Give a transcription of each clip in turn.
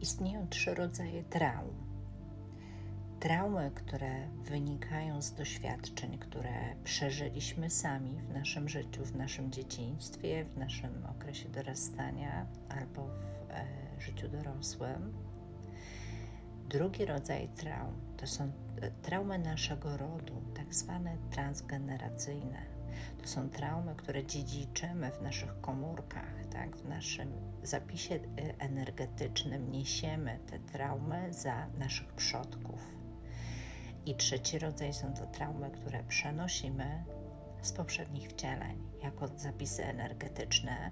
Istnieją trzy rodzaje traum. Traumy, które wynikają z doświadczeń, które przeżyliśmy sami w naszym życiu, w naszym dzieciństwie, w naszym okresie dorastania albo w e, życiu dorosłym. Drugi rodzaj traum to są e, traumy naszego rodu, tak zwane transgeneracyjne. To są traumy, które dziedziczymy w naszych komórkach, tak? w naszym zapisie e, energetycznym niesiemy te traumy za naszych przodków. I trzeci rodzaj są to traumy, które przenosimy z poprzednich wcieleń, jako zapisy energetyczne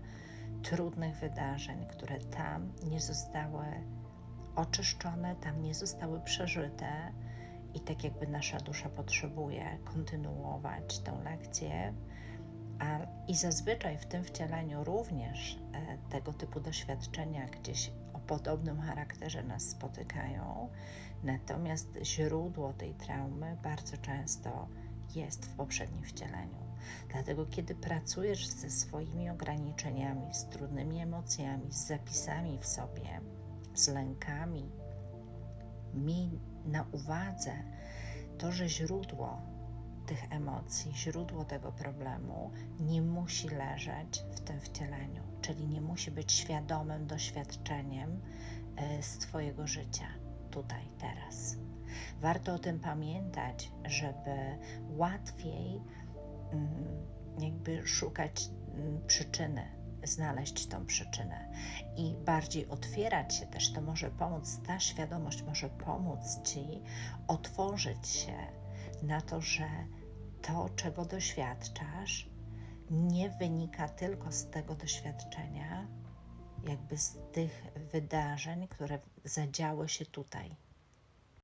trudnych wydarzeń, które tam nie zostały oczyszczone, tam nie zostały przeżyte i tak jakby nasza dusza potrzebuje kontynuować tę lekcję. A, I zazwyczaj w tym wcieleniu również e, tego typu doświadczenia gdzieś o podobnym charakterze nas spotykają, natomiast źródło tej traumy bardzo często jest w poprzednim wcieleniu. Dlatego, kiedy pracujesz ze swoimi ograniczeniami, z trudnymi emocjami, z zapisami w sobie, z lękami, mi na uwadze to, że źródło tych emocji, źródło tego problemu nie musi leżeć w tym wcieleniu, czyli nie musi być świadomym doświadczeniem e, z Twojego życia tutaj, teraz. Warto o tym pamiętać, żeby łatwiej mm, jakby szukać mm, przyczyny, znaleźć tą przyczynę i bardziej otwierać się też. To może pomóc, ta świadomość może pomóc Ci otworzyć się na to, że to, czego doświadczasz, nie wynika tylko z tego doświadczenia, jakby z tych wydarzeń, które zadziały się tutaj,